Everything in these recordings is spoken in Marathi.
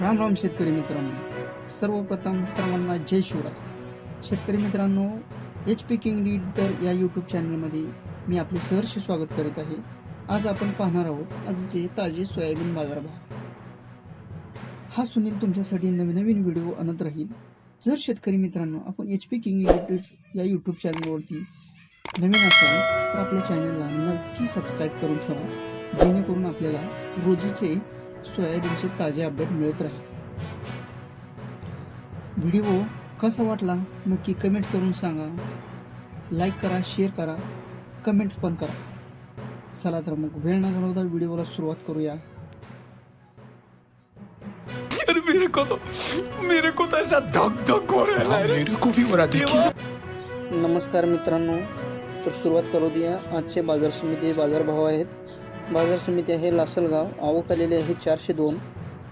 राम राम शेतकरी मित्रांनो. सर्वप्रथम सर्वांना जय शिवराय. शेतकरी मित्रांनो एच पी किंग लीडर या यूट्यूब चॅनलमध्ये मी आपले सहर्ष स्वागत करीत आहे. आज आपण पाहणार आहोत आजचे ताजे सोयाबीन बाजारभाव. हा सुनील तुमच्यासाठी नवीन नवीन व्हिडिओ आणत राहील. जर शेतकरी मित्रांनो आपण एच पी किंग यूट्यूब या यूट्यूब चॅनलवरती नवीन असाल तर आपल्या चॅनलला नक्की सबस्क्राईब करून ठेवा. जेणेकरून आपल्याला रोजीचे सोयाबीनचे ताजे अपडेट मिळत राहील. व्हिडिओ कसा वाटला नक्की कमेंट करून सांगा. लाईक करा शेअर करा कमेंट पण करा. चला तर मग वेळ न घालवता व्हिडिओला सुरुवात करूया. यार मेरे को तो मेरे को तो ऐसा धक धक हो रहा है मेरे को भी हो रहा देखिए। नमस्कार मित्रांनो तर सुरुवात करू द्या आजचे बाजार समिती बाजारभाव आहेत. बाजार समिती आहे लासलगाव. आवक आलेली आहे चारशे दोन.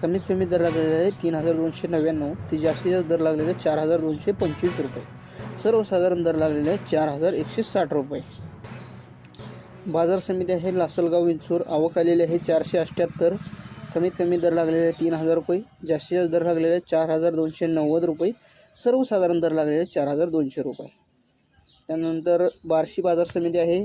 कमीत कमी दर लागलेले आहे तीन हजार दोनशे नव्याण्णव. ती जास्तीत जास्त दर लागलेले चार हजार दोनशे पंचवीस रुपये. सर्वसाधारण दर लागलेले आहे चार हजार एकशे साठ रुपये. बाजार समिती आहे लासलगाव विंचूर. आवक आलेली आहे चारशे अठ्ठ्याहत्तर. कमीत कमी दर लागलेले आहे तीन हजार रुपये. जास्तीत जास्त दर लागलेले आहे चार हजार दोनशे नव्वद रुपये. सर्वसाधारण दर लागलेले चार हजार दोनशे रुपये. त्यानंतर बार्शी बाजार समिती आहे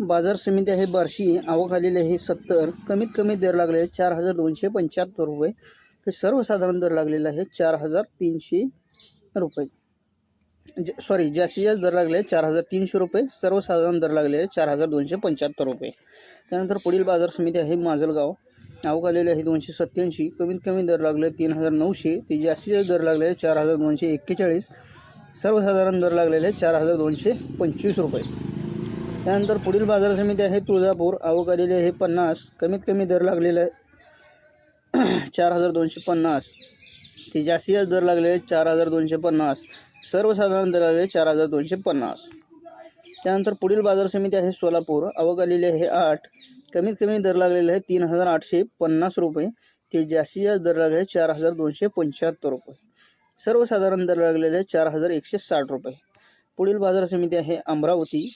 बाजार समिती आहे बार्शी आवक आलेली आहे सत्तर कमीत कमी दर लागले आहे चार हजार दोनशे पंच्याहत्तर रुपये. हे सर्वसाधारण दर लागलेला आहे चार हजार तीनशे रुपये. ज सॉरी जास्तीत जास्त दर लागले आहे चार हजार तीनशे रुपये. सर्वसाधारण दर लागले आहे चार हजार दोनशे पंच्याहत्तर रुपये. त्यानंतर पुढील बाजार समिती आहे माजलगाव. आवक आलेली आहे दोनशे सत्त्याऐंशी. कमीत कमी दर लागले तीन हजार नऊशे. ते जास्तीत जास्त दर लागले आहे चार हजार दोनशे एक्केचाळीस. सर्वसाधारण दर लागलेले चार हजार दोनशे पंचवीस रुपये. त्यानंतर पुढील बाजार समिती आहे तुळजापूर. आवक आलेली आहे पन्नास. कमीत कमी दर लागलेला आहे चार हजार दोनशे पन्नास. ते जास्तीत जास्त दर लागलेले चार हजार दोनशे पन्नास. सर्वसाधारण दर लागलेले चार हजार दोनशे पन्नास. त्यानंतर पुढील बाजार समिती आहे सोलापूर. आवक आलेली आहे आठ. कमीत कमी दर लागलेले आहे तीन हजार आठशे पन्नास रुपये. ते जास्तीत जास्त दर लागलेले चार हजार दोनशे पंच्याहत्तर रुपये. सर्वसाधारण दर लागलेले चार हजार एकशे साठ रुपये. पुढील बाजार समिती आहे अमरावती.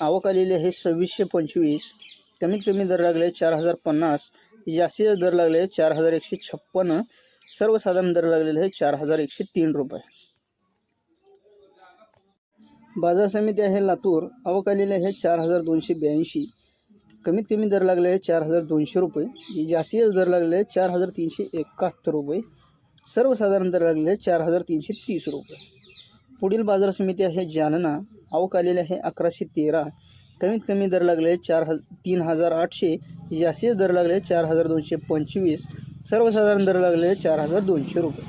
आवक आलेली आहे सव्वीसशे पंचवीस. कमीत कमी दर लागले चार हजार पन्नास. जास्तीत जास्त दर लागले चार हजार एकशे छप्पन्न सर्वसाधारण दर लागलेले आहे चार हजार एकशे तीन रुपये. बाजार समिती आहे लातूर. आवक आलेली आहे चार हजार दोनशे ब्याऐंशी. कमीत कमी दर लागले आहे चार हजार दोनशे रुपये. जे जास्तीत जास्त दर लागले आहे चार हजार तीनशे एकाहत्तर रुपये. सर्वसाधारण दर लागलेले आहे चार हजार तीनशे तीस रुपये. पुढील बाजार समिती आहे जालना आवक आलेली आहे अकराशे तेरा. कमीत कमी दर लागले चार हज तीन हजार आठशे जास्तीत दर लागले चार हजार दोनशे पंचवीस. सर्वसाधारण दर लागले चार हजार दोनशे रुपये.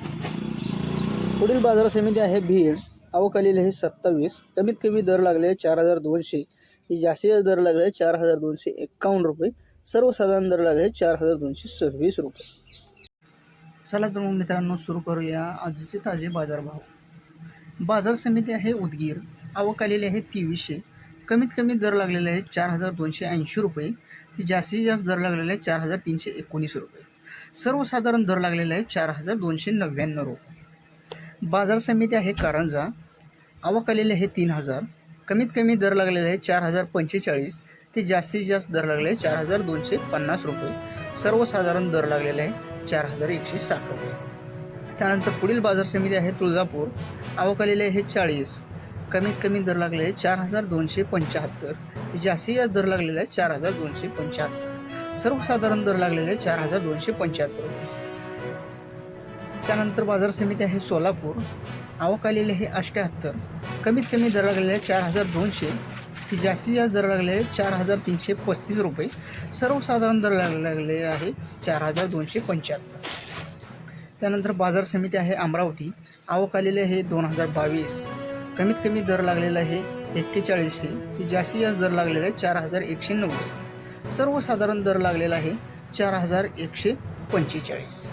पुढील बाजार समिती आहे भीड. आवक आलेली आहे सत्तावीस. कमीत कमी दर लागले चार हजार दोनशे जास्तीत जास्त दर लागले चार हजार दोनशे एक्कावन्न रुपये. सर्वसाधारण दर लागले चार हजार दोनशे सव्वीस रुपये. चला तर मग मित्रांनो सुरू करूया आजचे ताजे बाजारभाव. बाजार समिती आहे उदगीर. आवक आलेली आहे तेवीसशे. कमीत कमी दर लागलेले आहे चार हजार दोनशे ऐंशी रुपये. जास्तीत जास्त दर लागलेले आहे चार हजार तीनशे एकोणीस रुपये. सर्वसाधारण दर लागलेला आहे चार हजार दोनशे नव्याण्णव रुपये. बाजार समिती आहे कारंजा. आवक आलेली आहे तीन हजार. कमीत कमी दर लागलेला आहे चार हजार पंचेचाळीस. ते जास्तीत जास्त दर लागले आहे चार हजार दोनशे पन्नास रुपये. सर्वसाधारण दर लागलेले आहे चार हजार एकशे साठ रुपये. त्यानंतर पुढील बाजार समिती आहे तुळजापूर. आवक आलेले आहे चाळीस. कमीत कमी दर लागले आहे चार हजार दोनशे पंच्याहत्तर. जास्तीत जास्त दर लागलेला आहे चार हजार दोनशे पंच्याहत्तर. सर्वसाधारण दर लागलेले आहे चार हजार दोनशे पंच्याहत्तर. त्यानंतर बाजार समिती आहे सोलापूर. आवक आलेली आहे अष्ट्याहत्तर कमीत कमी दर लागलेले चार हजार दोनशे. ते जास्तीत जास्त दर लागलेले चार हजार तीनशे पस्तीस रुपये. सर्वसाधारण दर लागलेले आहे चार हजार दोनशे पंच्याहत्तर. त्यानंतर बाजार समिती आहे अमरावती. आवक आलेली आहे दोन हजार बावीस. कमीत कमी दर लागलेला आहे एक्केचाळीसशे ते जास्तीत जास्त दर लागलेला आहे चार हजार एकशे नव्वद. सर्वसाधारण दर लागलेला आहे चार हजार एकशे पंचेचाळीस.